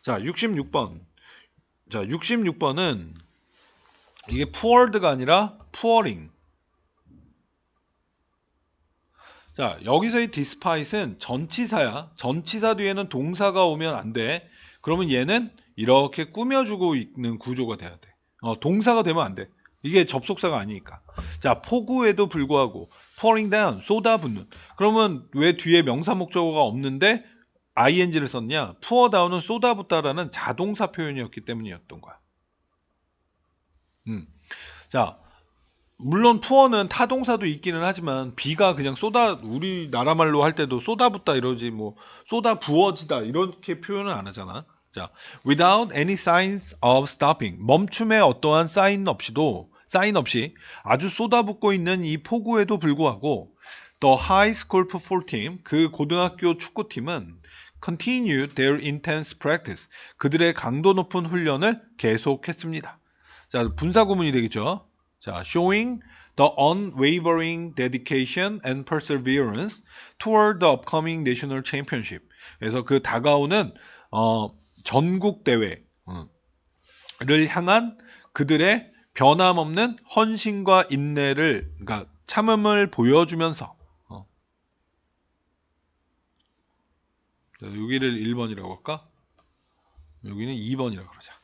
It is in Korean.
자, 66번. 자, 66번은 이게 pured가 아니라 pouring. 자, 여기서의 despite은 전치사야. 전치사 뒤에는 동사가 오면 안 돼. 그러면 얘는 이렇게 꾸며주고 있는 구조가 돼야 돼. 어, 동사가 되면 안 돼. 이게 접속사가 아니니까. 자, 폭우에도 불구하고 pouring down, 쏟아붓는. 그러면 왜 뒤에 명사 목적어가 없는데 ing를 썼냐? down은 쏟아붓다라는 자동사 표현이었기 때문이었던 거야. 음. 자, 물론 pure는 타동사도 있기는 하지만 비가 그냥 쏟아 우리나라 말로 할 때도 쏟아붓다 이러지 뭐 쏟아 부어지다 이렇게 표현을 안 하잖아. 자, without any signs of stopping 멈춤의 어떠한 사인 없이도 사인 없이 아주 쏟아붓고 있는 이 폭우에도 불구하고 the high school football team 그 고등학교 축구팀은 continue their intense practice 그들의 강도 높은 훈련을 계속했습니다. 자, 분사 구문이 되겠죠. 자, showing the unwavering dedication and perseverance toward the upcoming national championship. 그래서 그 다가오는 어, 전국 대회를 향한 그들의 변함없는 헌신과 인내를 그러니까 참음을 보여주면서 어. 자, 여기를 1번이라고 할까? 여기는 2번이라고 그러자.